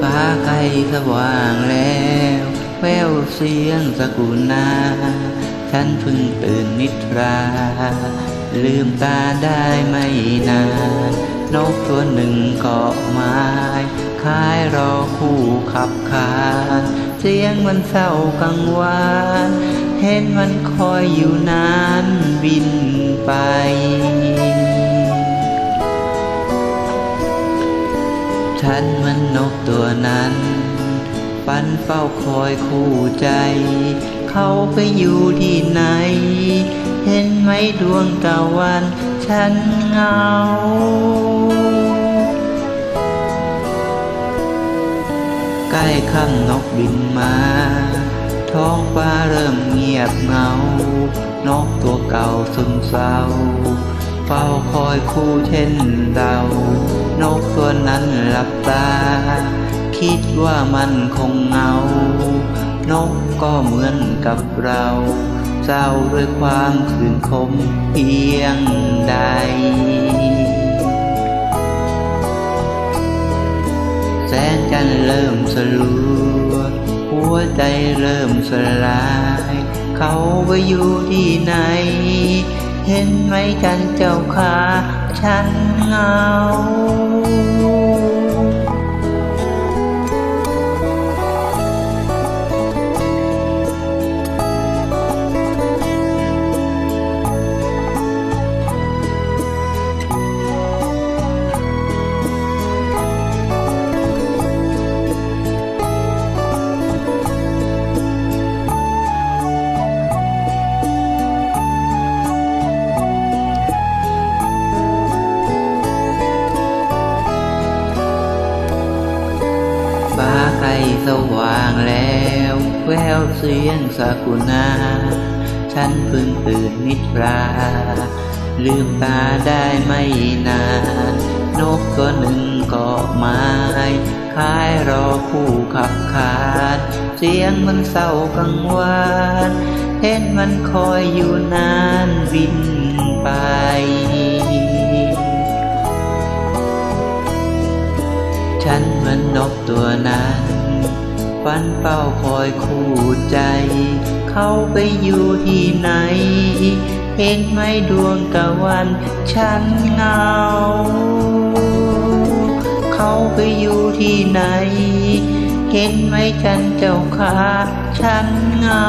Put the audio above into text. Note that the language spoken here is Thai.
ฟ้าใกลสว่างแล้วแววเสียงสกุณาฉันเพิ่งตื่นนิทรา ลืมตาได้ไม่นาน นกตัวหนึ่งเกาะไม้คายรอคู่ขับคานเสียงมันเศร้ากังวานเห็นมันคอยอยู่นานบินไปฉันมันนกตัวนั้นปันเฝ้าคอยคู่ใจ เขาไปอยู่ที่ไหน เห็นไหมดวงตะวัน ฉันเหงา ใกล้ค่ำนกบินมา ท้องฟ้าเริ่มเงียบเหงา นกตัวเก่าซึมเศร้า เฝ้าคอยคู่เช่นเรา นกตัวนั้นหลับตา คิดว่ามันคงเหงา นกก็เหมือนกับเรา เศร้าด้วยความคืนคมเพียงใด แสงจันทร์เริ่มสลัว หัวใจเริ่มสลาย เขาไปอยู่ที่ไหน เห็นไหมจันทร์เจ้าขาฉันเหงา สว่างแล้วแววเสียงสากุณาฉันเพิ่งตื่นนิทรา ลืมตาได้ไม่นาน นกตัวหนึ่งเกาะไม้คายรอคู่ขับคานเสียงมันเศร้ากังวานเห็นมันคอยอยู่นานบินไปฉันเหมือนนกตัวนั้น ฝันเป้าคอยคู่ใจ เขาไปอยู่ที่ไหน เห็นไหมดวงตะวันฉันเหงา เขาไปอยู่ที่ไหน เห็นไหมฉันเจ้าขาฉันเหงา